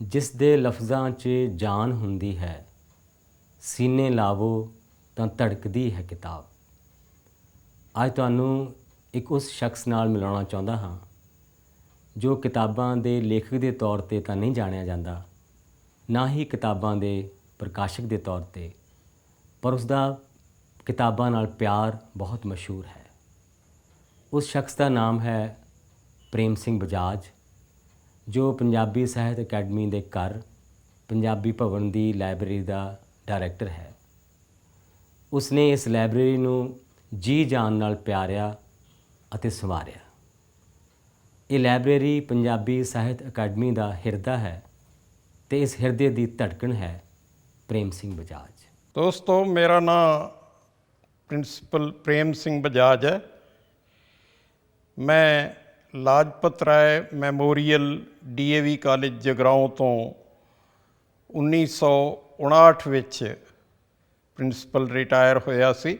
ਜਿਸ ਦੇ ਲਫ਼ਜ਼ਾਂ 'ਚ ਜਾਨ ਹੁੰਦੀ ਹੈ, ਸੀਨੇ ਲਾਵੋ ਤਾਂ ਧੜਕਦੀ ਹੈ ਕਿਤਾਬ। ਅੱਜ ਤੁਹਾਨੂੰ ਇੱਕ ਉਸ ਸ਼ਖਸ ਨਾਲ ਮਿਲਾਉਣਾ ਚਾਹੁੰਦਾ ਹਾਂ, ਜੋ ਕਿਤਾਬਾਂ ਦੇ ਲੇਖਕ ਦੇ ਤੌਰ ਤੇ ਤਾਂ ਨਹੀਂ ਜਾਣਿਆ ਜਾਂਦਾ, ਨਾ ਹੀ ਕਿਤਾਬਾਂ ਦੇ ਪ੍ਰਕਾਸ਼ਕ ਦੇ ਤੌਰ ਤੇ, ਪਰ ਉਸ ਦਾ ਕਿਤਾਬਾਂ ਨਾਲ ਪਿਆਰ ਬਹੁਤ ਮਸ਼ਹੂਰ ਹੈ। ਉਸ ਸ਼ਖਸ ਦਾ ਨਾਮ ਹੈ ਪ੍ਰੇਮ ਸਿੰਘ ਬਜਾਜ। ਜੋ ਪੰਜਾਬੀ ਸਾਹਿਤ ਅਕੈਡਮੀ ਦੇ ਘਰ ਪੰਜਾਬੀ ਭਵਨ ਦੀ ਲਾਇਬ੍ਰੇਰੀ ਦਾ ਡਾਇਰੈਕਟਰ ਹੈ। ਉਸਨੇ ਇਸ ਲਾਇਬ੍ਰੇਰੀ ਨੂੰ ਜੀ ਜਾਨ ਨਾਲ ਪਿਆਰਿਆ ਅਤੇ ਸੰਵਾਰਿਆ। ਇਹ ਲਾਇਬ੍ਰੇਰੀ ਪੰਜਾਬੀ ਸਾਹਿਤ ਅਕੈਡਮੀ ਦਾ ਹਿਰਦਾ ਹੈ ਤੇ ਇਸ ਹਿਰਦੇ ਦੀ ਧੜਕਣ ਹੈ ਪ੍ਰੇਮ ਸਿੰਘ ਬਜਾਜ। ਦੋਸਤੋ, ਮੇਰਾ ਨਾਮ ਪ੍ਰਿੰਸੀਪਲ ਪ੍ਰੇਮ ਸਿੰਘ ਬਜਾਜ ਹੈ। ਮੈਂ Lajpat Rai memorial DAV college Jagraon ਤੋਂ 1959 ਵਿੱਚ ਪ੍ਰਿੰਸੀਪਲ ਰਿਟਾਇਰ ਹੋਇਆ ਸੀ।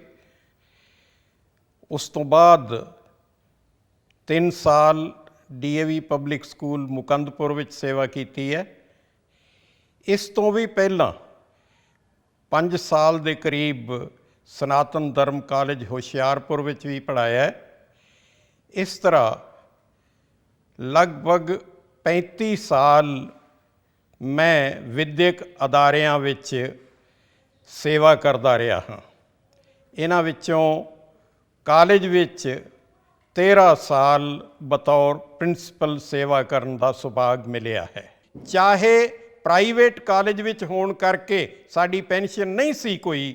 ਉਸ ਤੋਂ ਬਾਅਦ 3 ਸਾਲ ਡੀਏਵੀ ਪਬਲਿਕ ਸਕੂਲ ਮੁਕੰਦਪੁਰ ਵਿੱਚ ਸੇਵਾ ਕੀਤੀ ਹੈ। ਇਸ ਤੋਂ ਵੀ ਪਹਿਲਾਂ 5 ਸਾਲ ਦੇ ਕਰੀਬ ਸਨਾਤਨ ਧਰਮ ਕਾਲਜ ਹੁਸ਼ਿਆਰਪੁਰ ਵਿੱਚ ਵੀ ਪੜਾਇਆ ਹੈ। ਇਸ ਤਰ੍ਹਾਂ ਲਗਭਗ 35 ਸਾਲ ਮੈਂ ਵਿਦਿਅਕ ਅਦਾਰਿਆਂ ਵਿੱਚ ਸੇਵਾ ਕਰਦਾ ਰਿਹਾ ਹਾਂ। ਇਹਨਾਂ ਵਿੱਚੋਂ ਕਾਲਜ ਵਿੱਚ 13 ਸਾਲ ਬਤੌਰ ਪ੍ਰਿੰਸੀਪਲ ਸੇਵਾ ਕਰਨ ਦਾ ਸੁਭਾਗ ਮਿਲਿਆ ਹੈ। ਚਾਹੇ ਪ੍ਰਾਈਵੇਟ ਕਾਲਜ ਵਿੱਚ ਹੋਣ ਕਰਕੇ ਸਾਡੀ ਪੈਨਸ਼ਨ ਨਹੀਂ ਸੀ ਕੋਈ,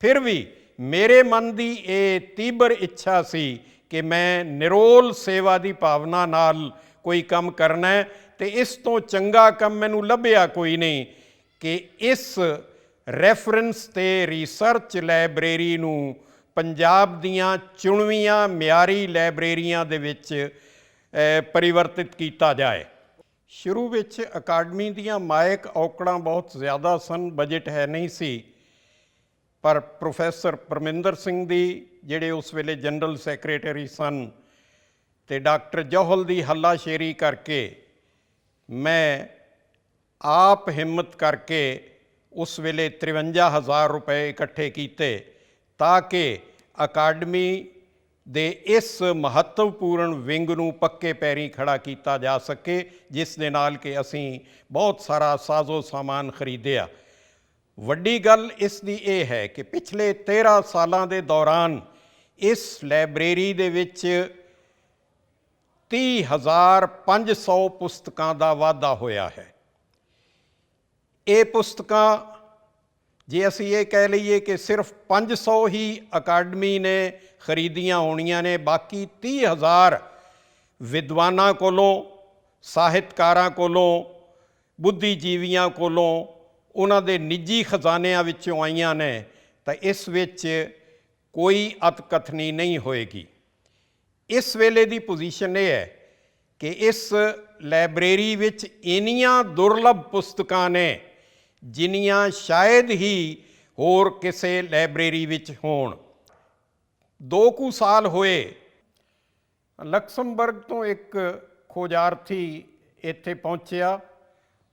ਫਿਰ ਵੀ ਮੇਰੇ ਮਨ ਦੀ ਇਹ ਤੀਬਰ ਇੱਛਾ ਸੀ ਕਿ ਮੈਂ ਨਿਰੋਲ ਸੇਵਾ ਦੀ ਭਾਵਨਾ ਨਾਲ ਕੋਈ ਕੰਮ ਕਰਨਾ ਹੈ ਤੇ ਇਸ ਤੋਂ ਚੰਗਾ ਕੰਮ ਮੈਨੂੰ ਲੱਭਿਆ ਕੋਈ ਨਹੀਂ ਕਿ ਇਸ ਰੈਫਰੈਂਸ ਤੇ ਰਿਸਰਚ ਲਾਇਬ੍ਰੇਰੀ ਨੂੰ ਪੰਜਾਬ ਦੀਆਂ ਚੁਣਵੀਆਂ ਮਿਆਰੀ ਲਾਇਬ੍ਰੇਰੀਆਂ ਦੇ ਵਿੱਚ ਅ, ਪਰਿਵਰਤਿਤ ਕੀਤਾ ਜਾਏ। ਸ਼ੁਰੂ ਵਿੱਚ ਅਕਾਡਮੀ ਦੀਆਂ ਮਾਇਕ ਔਕੜਾਂ ਬਹੁਤ ਜ਼ਿਆਦਾ ਸਨ ਬਜਟ ਹੈ ਨਹੀਂ ਸੀ ਪਰ ਪ੍ਰੋਫੈਸਰ ਪਰਮਿੰਦਰ ਸਿੰਘ ਦੀ ਜਿਹੜੇ ਉਸ ਵੇਲੇ ਜਨਰਲ ਸੈਕਟਰੀ ਸਨ ਤੇ ਡਾਕਟਰ ਜੋਹਲ ਦੀ ਹੱਲਾਸ਼ੇਰੀ ਕਰਕੇ ਮੈਂ ਆਪ ਹਿੰਮਤ ਕਰਕੇ ਉਸ ਵੇਲੇ 53000 ਰੁਪਏ ਇਕੱਠੇ ਕੀਤੇ ਤਾਂ ਕਿ ਅਕਾਡਮੀ ਦੇ ਇਸ ਮਹੱਤਵਪੂਰਨ ਵਿੰਗ ਨੂੰ ਪੱਕੇ ਪੈਰੀ ਖੜਾ ਕੀਤਾ ਜਾ ਸਕੇ, ਜਿਸ ਦੇ ਨਾਲ ਕਿ ਅਸੀਂ ਬਹੁਤ ਸਾਰਾ ਸਾਜ਼ੋ ਸਾਮਾਨ ਖਰੀਦਿਆ। ਵੱਡੀ ਗੱਲ ਇਸ ਦੀ ਇਹ ਹੈ ਕਿ ਪਿਛਲੇ 13 ਸਾਲਾਂ ਦੇ ਦੌਰਾਨ ਇਸ ਲਾਇਬ੍ਰੇਰੀ ਦੇ ਵਿੱਚ 30500 ਪੁਸਤਕਾਂ ਦਾ ਵਾਧਾ ਹੋਇਆ ਹੈ। ਇਹ ਪੁਸਤਕਾਂ, ਜੇ ਅਸੀਂ ਇਹ ਕਹਿ ਲਈਏ ਕਿ ਸਿਰਫ 500 ਹੀ ਅਕਾਡਮੀ ਨੇ ਖਰੀਦੀਆਂ ਹੋਣੀਆਂ ਨੇ, ਬਾਕੀ 30000 ਵਿਦਵਾਨਾਂ ਕੋਲੋਂ, ਸਾਹਿਤਕਾਰਾਂ ਕੋਲੋਂ, ਬੁੱਧੀਜੀਵੀਆਂ ਕੋਲੋਂ, ਉਹਨਾਂ ਦੇ ਨਿੱਜੀ ਖਜ਼ਾਨਿਆਂ ਵਿੱਚੋਂ ਆਈਆਂ ਨੇ, ਤਾਂ ਇਸ ਵਿੱਚ ਕੋਈ ਅਤਕਥਨੀ ਨਹੀਂ ਹੋਏਗੀ। ਇਸ ਵੇਲੇ ਦੀ ਪੋਜੀਸ਼ਨ ਇਹ ਹੈ ਕਿ ਇਸ ਲਾਇਬ੍ਰੇਰੀ ਵਿੱਚ ਇੰਨੀਆਂ ਦੁਰਲੱਭ ਪੁਸਤਕਾਂ ਨੇ, ਜਿੰਨੀਆਂ ਸ਼ਾਇਦ ਹੀ ਹੋਰ ਕਿਸੇ ਲਾਇਬ੍ਰੇਰੀ ਵਿੱਚ ਹੋਣ। ਦੋ ਕੁ ਸਾਲ ਹੋਏ, ਲਕਸਮਬਰਗ ਤੋਂ ਇੱਕ ਖੋਜਾਰਥੀ ਇੱਥੇ ਪਹੁੰਚਿਆ।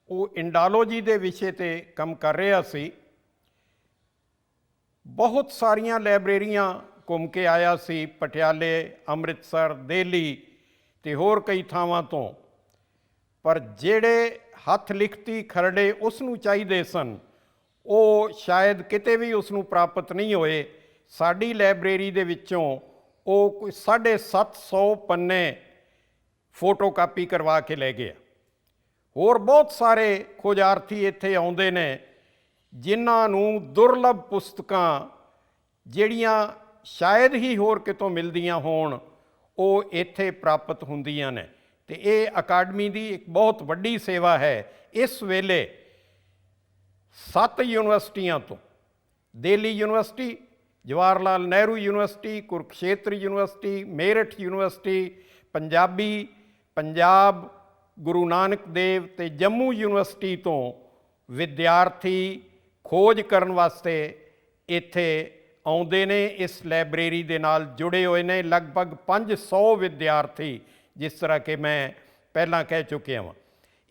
ਉਹ ਇੰਡਾਲੋਜੀ ਦੇ ਵਿਸ਼ੇ ਤੇ ਕੰਮ ਕਰ ਰਿਹਾ ਸੀ। ਬਹੁਤ ਸਾਰੀਆਂ ਲਾਇਬ੍ਰੇਰੀਆਂ ਘੁੰਮ ਕੇ ਆਇਆ ਸੀ, ਪਟਿਆਲੇ, ਅੰਮ੍ਰਿਤਸਰ, ਦਿੱਲੀ ਤੇ ਹੋਰ ਕਈ ਥਾਵਾਂ ਤੋਂ। ਪਰ ਜਿਹੜੇ ਹੱਥ ਲਿਖਤੀ ਖਰੜੇ ਉਸ ਨੂੰ ਚਾਹੀਦੇ ਸਨ, ਉਹ ਸ਼ਾਇਦ ਕਿਤੇ ਵੀ ਉਸ ਨੂੰ ਪ੍ਰਾਪਤ ਨਹੀਂ ਹੋਏ। ਸਾਡੀ ਲਾਇਬ੍ਰੇਰੀ ਦੇ ਵਿੱਚੋਂ ਉਹ ਕੋਈ 750 ਪੰਨੇ ਫੋਟੋਕਾਪੀ ਕਰਵਾ ਕੇ ਲੈ ਗਿਆ। ਹੋਰ ਬਹੁਤ ਸਾਰੇ ਖੋਜਾਰਥੀ ਇੱਥੇ ਆਉਂਦੇ ਨੇ। ਜਿਨ੍ਹਾਂ ਨੂੰ ਦੁਰਲੱਭ ਪੁਸਤਕਾਂ ਜਿਹੜੀਆਂ ਸ਼ਾਇਦ ਹੀ ਹੋਰ ਕਿਤੋਂ ਮਿਲਦੀਆਂ ਹੋਣ, ਉਹ ਇੱਥੇ ਪ੍ਰਾਪਤ ਹੁੰਦੀਆਂ ਨੇ। ਤੇ ਇਹ ਅਕਾਡਮੀ ਦੀ ਇੱਕ ਬਹੁਤ ਵੱਡੀ ਸੇਵਾ ਹੈ। ਇਸ ਵੇਲੇ ਸੱਤ ਯੂਨੀਵਰਸਿਟੀਆਂ ਤੋਂ, Delhi university Jawahar Lal Nehru university, Kurukshetra university, Meerut university, Punjabi, Punjab, Guru Nanak Dev ਤੇ ਜੰਮੂ ਯੂਨੀਵਰਸਿਟੀ ਤੋਂ ਵਿਦਿਆਰਥੀ ਖੋਜ ਕਰਨ ਵਾਸਤੇ ਇੱਥੇ ਆਉਂਦੇ ਨੇ, ਇਸ ਲਾਇਬ੍ਰੇਰੀ ਦੇ ਨਾਲ ਜੁੜੇ ਹੋਏ ਨੇ ਲਗਭਗ 500 ਵਿਦਿਆਰਥੀ, ਜਿਸ ਤਰ੍ਹਾਂ ਕਿ ਮੈਂ ਪਹਿਲਾਂ ਕਹਿ ਚੁੱਕਿਆ ਹਾਂ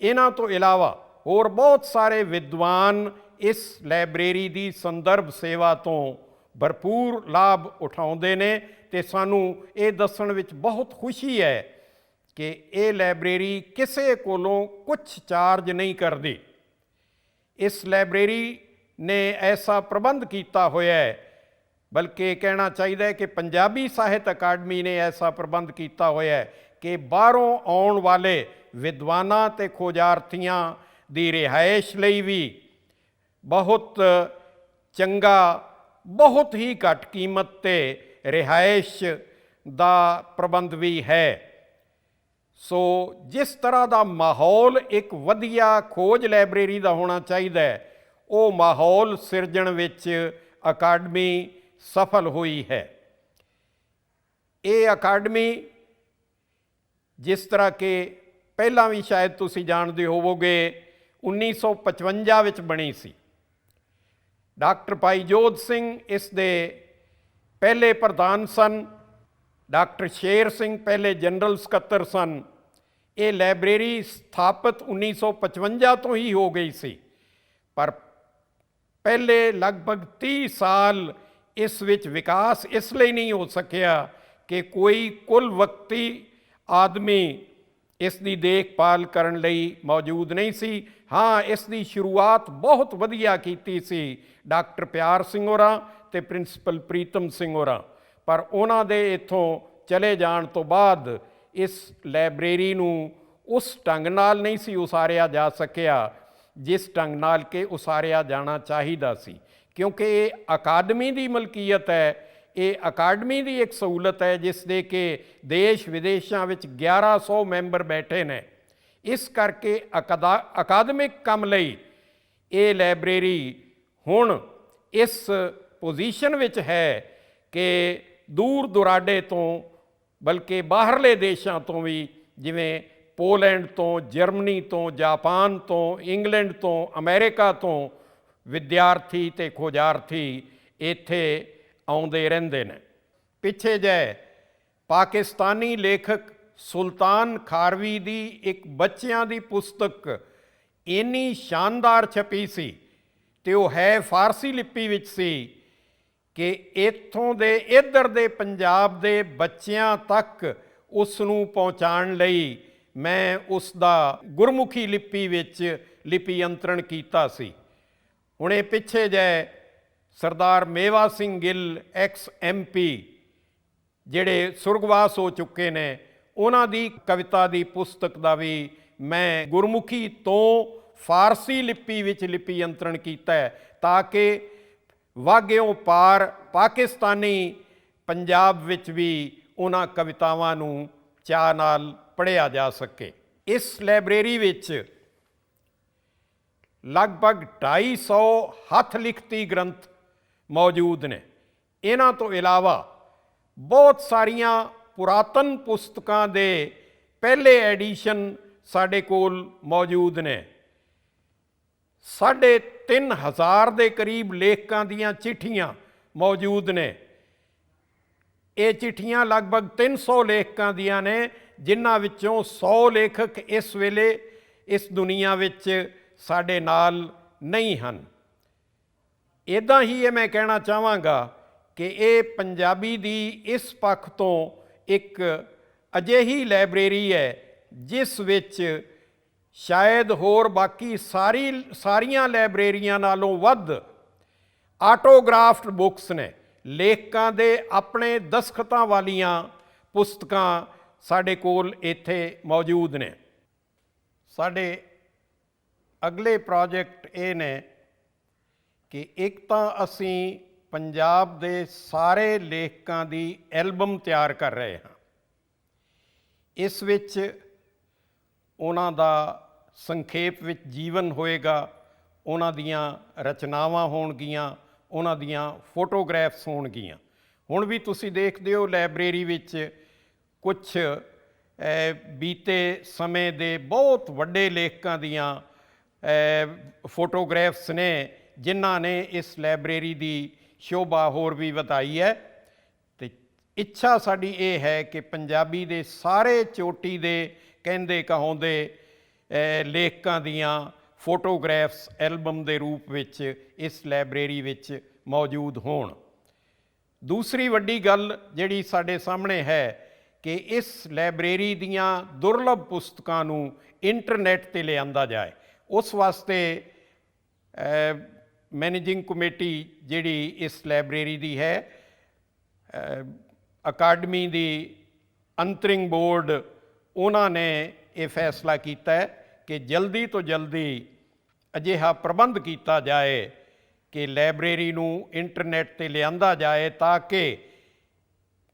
ਇਹਨਾਂ ਤੋਂ ਇਲਾਵਾ ਹੋਰ ਬਹੁਤ ਸਾਰੇ ਵਿਦਵਾਨ ਇਸ ਲਾਇਬ੍ਰੇਰੀ ਦੀ ਸੰਦਰਭ ਸੇਵਾ ਤੋਂ ਭਰਪੂਰ ਲਾਭ ਉਠਾਉਂਦੇ ਨੇ ਤੇ ਸਾਨੂੰ ਇਹ ਦੱਸਣ ਵਿੱਚ ਬਹੁਤ ਖੁਸ਼ੀ ਹੈ ਕਿ ਇਹ ਲਾਇਬ੍ਰੇਰੀ ਕਿਸੇ ਕੋਲੋਂ ਕੁਝ ਚਾਰਜ ਨਹੀਂ ਕਰਦੀ। ਇਸ ਲਾਇਬ੍ਰੇਰੀ ਨੇ ਐਸਾ ਪ੍ਰਬੰਧ ਕੀਤਾ ਹੋਇਆ ਹੈ। ਬਲਕਿ ਕਹਿਣਾ ਚਾਹੀਦਾ ਹੈ ਕਿ ਪੰਜਾਬੀ ਸਾਹਿਤ ਅਕਾਡਮੀ ਨੇ ਐਸਾ ਪ੍ਰਬੰਧ ਕੀਤਾ ਹੋਇਆ ਹੈ ਕਿ ਬਾਹਰੋਂ ਆਉਣ ਵਾਲੇ ਵਿਦਵਾਨਾਂ ਤੇ ਖੋਜਾਰਥੀਆਂ ਦੀ ਰਿਹਾਇਸ਼ ਲਈ ਵੀ ਬਹੁਤ ਚੰਗਾ, ਬਹੁਤ ਹੀ ਘੱਟ ਕੀਮਤ ਤੇ ਰਿਹਾਇਸ਼ ਦਾ ਪ੍ਰਬੰਧ ਵੀ ਹੈ। ਸੋ ਜਿਸ ਤਰ੍ਹਾਂ ਦਾ ਮਾਹੌਲ ਇੱਕ ਵਧੀਆ ਖੋਜ ਲਾਇਬ੍ਰੇਰੀ ਦਾ ਹੋਣਾ ਚਾਹੀਦਾ ਹੈ ਉਹ ਮਾਹੌਲ ਸਿਰਜਣ ਵਿੱਚ ਅਕਾਡਮੀ ਸਫਲ ਹੋਈ ਹੈ। ਇਹ ਅਕਾਡਮੀ ਜਿਸ ਤਰ੍ਹਾਂ ਕਿ ਪਹਿਲਾਂ ਵੀ ਸ਼ਾਇਦ ਤੁਸੀਂ ਜਾਣਦੇ ਹੋਵੋਗੇ 1955 ਵਿੱਚ ਬਣੀ ਸੀ। ਡਾਕਟਰ ਭਾਈ ਜੋਧ ਸਿੰਘ ਇਸ ਦੇ ਪਹਿਲੇ ਪ੍ਰਧਾਨ ਸਨ, ਡਾਕਟਰ ਸ਼ੇਰ ਸਿੰਘ ਪਹਿਲੇ ਜਨਰਲ ਸਕੱਤਰ ਸਨ। ਇਹ ਲਾਇਬ੍ਰੇਰੀ ਸਥਾਪਿਤ 1955 ਤੋਂ ਹੀ ਹੋ ਗਈ ਸੀ, ਪਰ ਪਹਿਲੇ ਲਗਭਗ 30 ਸਾਲ ਇਸ ਵਿੱਚ ਵਿਕਾਸ ਇਸ ਲਈ ਨਹੀਂ ਹੋ ਸਕਿਆ ਕਿ ਕੋਈ ਕੁੱਲ ਵਕਤੀ ਆਦਮੀ ਇਸ ਦੀ ਦੇਖਭਾਲ ਕਰਨ ਲਈ ਮੌਜੂਦ ਨਹੀਂ ਸੀ। ਹਾਂ, ਇਸ ਦੀ ਸ਼ੁਰੂਆਤ ਬਹੁਤ ਵਧੀਆ ਕੀਤੀ ਸੀ, ਡਾਕਟਰ ਪਿਆਰ ਸਿੰਘ ਹੋਰਾਂ ਤੇ ਪ੍ਰਿੰਸੀਪਲ ਪ੍ਰੀਤਮ ਸਿੰਘ ਹੋਰਾਂ। ਪਰ ਉਹਨਾਂ ਦੇ ਇੱਥੋਂ ਚਲੇ ਜਾਣ ਤੋਂ ਬਾਅਦ ਇਸ ਲਾਇਬ੍ਰੇਰੀ ਨੂੰ ਉਸ ਢੰਗ ਨਾਲ ਨਹੀਂ ਸੀ ਉਸਾਰਿਆ ਜਾ ਸਕਿਆ। ਜਿਸ ਢੰਗ ਨਾਲ ਕਿ ਉਸਾਰਿਆ ਜਾਣਾ ਚਾਹੀਦਾ ਸੀ। ਕਿਉਂਕਿ ਇਹ ਅਕਾਦਮੀ ਦੀ ਮਲਕੀਅਤ ਹੈ, ਇਹ ਅਕਾਡਮੀ ਦੀ ਇੱਕ ਸਹੂਲਤ ਹੈ, ਜਿਸ ਦੇ ਕਿ ਦੇਸ਼ ਵਿਦੇਸ਼ਾਂ ਵਿੱਚ 1100 ਮੈਂਬਰ ਬੈਠੇ ਨੇ। ਇਸ ਕਰਕੇ ਅਕਾਦਾ- ਅਕਾਦਮਿਕ ਕੰਮ ਲਈ ਇਹ ਲਾਇਬ੍ਰੇਰੀ ਹੁਣ ਇਸ ਪੋਜੀਸ਼ਨ ਵਿੱਚ ਹੈ ਕਿ ਦੂਰ ਦੁਰਾਡੇ ਤੋਂ, ਬਲਕਿ ਬਾਹਰਲੇ ਦੇਸ਼ਾਂ ਤੋਂ ਵੀ, ਜਿਵੇਂ ਪੋਲੈਂਡ ਤੋਂ, ਜਰਮਨੀ ਤੋਂ, ਜਾਪਾਨ ਤੋਂ, ਇੰਗਲੈਂਡ ਤੋਂ, ਅਮਰੀਕਾ ਤੋਂ ਵਿਦਿਆਰਥੀ ਤੇ ਖੋਜਾਰਥੀ ਇੱਥੇ ਆਉਂਦੇ ਰਹਿੰਦੇ ਨੇ। ਪਿੱਛੇ ਜੇ ਪਾਕਿਸਤਾਨੀ ਲੇਖਕ ਸੁਲਤਾਨ ਖਾਰਵੀ ਦੀ ਇੱਕ ਬੱਚਿਆਂ ਦੀ ਪੁਸਤਕ ਇੰਨੀ ਸ਼ਾਨਦਾਰ ਛਪੀ ਸੀ ਤੇ ਉਹ ਹੈ ਫਾਰਸੀ ਲਿਪੀ ਵਿੱਚ ਸੀ ਕਿ ਇੱਥੋਂ ਦੇ ਇੱਧਰ ਦੇ ਪੰਜਾਬ ਦੇ ਬੱਚਿਆਂ ਤੱਕ ਉਸ ਨੂੰ ਪਹੁੰਚਾਉਣ ਲਈ ਮੈਂ ਉਸ ਦਾ ਗੁਰਮੁਖੀ ਲਿਪੀ ਵਿੱਚ ਲਿਪੀ ਅੰਤਰਣ ਕੀਤਾ ਸੀ। ਹੁਣੇ ਪਿੱਛੇ ਜੇ ਸਰਦਾਰ ਮੇਵਾ ਸਿੰਘ ਗਿੱਲ, ਐਕਸ ਐਮਪੀ ਜਿਹੜੇ ਸੁਰਗਵਾਸ ਹੋ ਚੁੱਕੇ ਨੇ, ਉਹਨਾਂ ਦੀ ਕਵਿਤਾ ਦੀ ਪੁਸਤਕ ਦਾ ਵੀ ਮੈਂ ਗੁਰਮੁਖੀ ਤੋਂ ਫਾਰਸੀ ਲਿਪੀ ਵਿੱਚ ਲਿਪੀ ਅੰਤਰਣ ਕੀਤਾ ਹੈ, ਤਾਂ ਕਿ ਵਾਗਿਓਂ ਪਾਰ ਪਾਕਿਸਤਾਨੀ ਪੰਜਾਬ ਵਿੱਚ ਵੀ ਉਹਨਾਂ ਕਵਿਤਾਵਾਂ ਨੂੰ ਚਾਅ ਨਾਲ ਪੜ੍ਹਿਆ ਜਾ ਸਕੇ। ਇਸ ਲਾਇਬ੍ਰੇਰੀ ਵਿੱਚ ਲਗਭਗ 250 ਹੱਥ ਲਿਖਤੀ ਗ੍ਰੰਥ ਮੌਜੂਦ ਨੇ। ਇਹਨਾਂ ਤੋਂ ਇਲਾਵਾ ਬਹੁਤ ਸਾਰੀਆਂ ਪੁਰਾਤਨ ਪੁਸਤਕਾਂ ਦੇ ਪਹਿਲੇ ਐਡੀਸ਼ਨ ਸਾਡੇ ਕੋਲ ਮੌਜੂਦ ਨੇ। ਸਾਢੇ ਤਿੰਨ ਹਜ਼ਾਰ ਦੇ ਕਰੀਬ ਲੇਖਕਾਂ ਦੀਆਂ ਚਿੱਠੀਆਂ ਮੌਜੂਦ ਨੇ। ਇਹ ਚਿੱਠੀਆਂ ਲਗਭਗ 300 ਲੇਖਕਾਂ ਦੀਆਂ ਨੇ, ਜਿਨ੍ਹਾਂ ਵਿੱਚੋਂ 100 ਲੇਖਕ ਇਸ ਵੇਲੇ ਇਸ ਦੁਨੀਆ ਵਿੱਚ ਸਾਡੇ ਨਾਲ ਨਹੀਂ ਹਨ। ਇਦਾਂ ਹੀ ਇਹ ਮੈਂ ਕਹਿਣਾ ਚਾਹਾਂਗਾ ਕਿ ਇਹ ਪੰਜਾਬੀ ਦੀ ਇਸ ਪੱਖ ਤੋਂ ਇੱਕ ਅਜਿਹੀ ਲਾਇਬ੍ਰੇਰੀ ਹੈ, ਜਿਸ ਵਿੱਚ ਸ਼ਾਇਦ ਹੋਰ ਬਾਕੀ ਸਾਰੀ, ਸਾਰੀਆਂ ਲਾਇਬ੍ਰੇਰੀਆਂ ਨਾਲੋਂ ਵੱਧ ਆਟੋਗ੍ਰਾਫਡ ਬੁੱਕਸ ਨੇ। ਲੇਖਕਾਂ ਦੇ ਆਪਣੇ ਦਸਖਤਾਂ ਵਾਲੀਆਂ ਪੁਸਤਕਾਂ ਸਾਡੇ ਕੋਲ ਇੱਥੇ ਮੌਜੂਦ ਨੇ। ਸਾਡੇ ਅਗਲੇ ਪ੍ਰੋਜੈਕਟ ਇਹ ਨੇ ਕਿ ਇੱਕ ਤਾਂ ਅਸੀਂ ਪੰਜਾਬ ਦੇ ਸਾਰੇ ਲੇਖਕਾਂ ਦੀ ਐਲਬਮ ਤਿਆਰ ਕਰ ਰਹੇ ਹਾਂ। ਇਸ ਵਿੱਚ ਉਹਨਾਂ ਦਾ ਸੰਖੇਪ ਵਿੱਚ ਜੀਵਨ ਹੋਏਗਾ, ਉਹਨਾਂ ਦੀਆਂ ਰਚਨਾਵਾਂ ਹੋਣਗੀਆਂ ਉਹਨਾਂ ਦੀਆਂ ਫੋਟੋਗ੍ਰਾਫਸ ਹੋਣਗੀਆਂ। ਹੁਣ ਵੀ ਤੁਸੀਂ ਦੇਖਦੇ ਹੋ ਲਾਇਬ੍ਰੇਰੀ ਵਿੱਚ ਕੁਝ ਬੀਤੇ ਸਮੇਂ ਦੇ ਬਹੁਤ ਵੱਡੇ ਲੇਖਕਾਂ ਦੀਆਂ ਅ, ਫੋਟੋਗ੍ਰਾਫਸ ਨੇ ਜਿਨ੍ਹਾਂ ਨੇ ਇਸ ਲਾਇਬ੍ਰੇਰੀ ਦੀ ਸ਼ੋਭਾ ਹੋਰ ਵੀ ਵਧਾਈ ਹੈ। ਤੇ ਇੱਛਾ ਸਾਡੀ ਇਹ ਹੈ ਕਿ ਪੰਜਾਬੀ ਦੇ ਸਾਰੇ ਚੋਟੀ ਦੇ ਕਹਿੰਦੇ ਕਹਾਉਂਦੇ ਲੇਖਕਾਂ ਦੀਆਂ ਫੋਟੋਗ੍ਰਾਫਸ ਐਲਬਮ ਦੇ ਰੂਪ ਵਿੱਚ ਇਸ ਲਾਇਬ੍ਰੇਰੀ ਵਿੱਚ ਮੌਜੂਦ ਹੋਣ। ਦੂਸਰੀ ਵੱਡੀ ਗੱਲ ਜਿਹੜੀ ਸਾਡੇ ਸਾਹਮਣੇ ਹੈ ਕਿ ਇਸ ਲਾਇਬ੍ਰੇਰੀ ਦੀਆਂ ਦੁਰਲੱਭ ਪੁਸਤਕਾਂ ਨੂੰ ਇੰਟਰਨੈਟ ਤੇ ਲਿਆਂਦਾ ਜਾਏ। ਉਸ ਵਾਸਤੇ ਮੈਨੇਜਿੰਗ ਕਮੇਟੀ ਜਿਹੜੀ ਇਸ ਲਾਇਬ੍ਰੇਰੀ ਦੀ ਹੈ ਅਕਾਡਮੀ ਦੀ ਅੰਤਰਿੰਗ ਬੋਰਡ, ਉਹਨਾਂ ਨੇ ਇਹ ਫੈਸਲਾ ਕੀਤਾ ਹੈ ਕਿ ਜਲਦੀ ਤੋਂ ਜਲਦੀ ਅਜਿਹਾ ਪ੍ਰਬੰਧ ਕੀਤਾ ਜਾਏ ਕਿ ਲਾਇਬ੍ਰੇਰੀ ਨੂੰ ਇੰਟਰਨੈਟ ਤੇ ਲਿਆਂਦਾ ਜਾਏ ਤਾਂ ਕਿ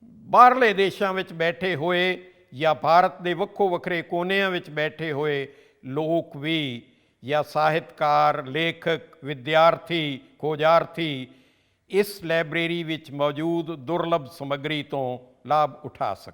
ਬਾਹਰਲੇ ਦੇਸ਼ਾਂ ਵਿੱਚ ਬੈਠੇ ਹੋਏ ਜਾਂ ਭਾਰਤ ਦੇ ਵੱਖੋ ਵੱਖਰੇ ਕੋਨਿਆਂ ਵਿੱਚ ਬੈਠੇ ਹੋਏ ਲੋਕ ਵੀ ਜਾਂ ਸਾਹਿਤਕਾਰ, ਲੇਖਕ, ਵਿਦਿਆਰਥੀ, ਖੋਜਾਰਥੀ ਇਸ ਲਾਇਬ੍ਰੇਰੀ ਵਿੱਚ ਮੌਜੂਦ ਦੁਰਲੱਭ ਸਮੱਗਰੀ ਤੋਂ ਲਾਭ ਉਠਾ ਸਕਣ।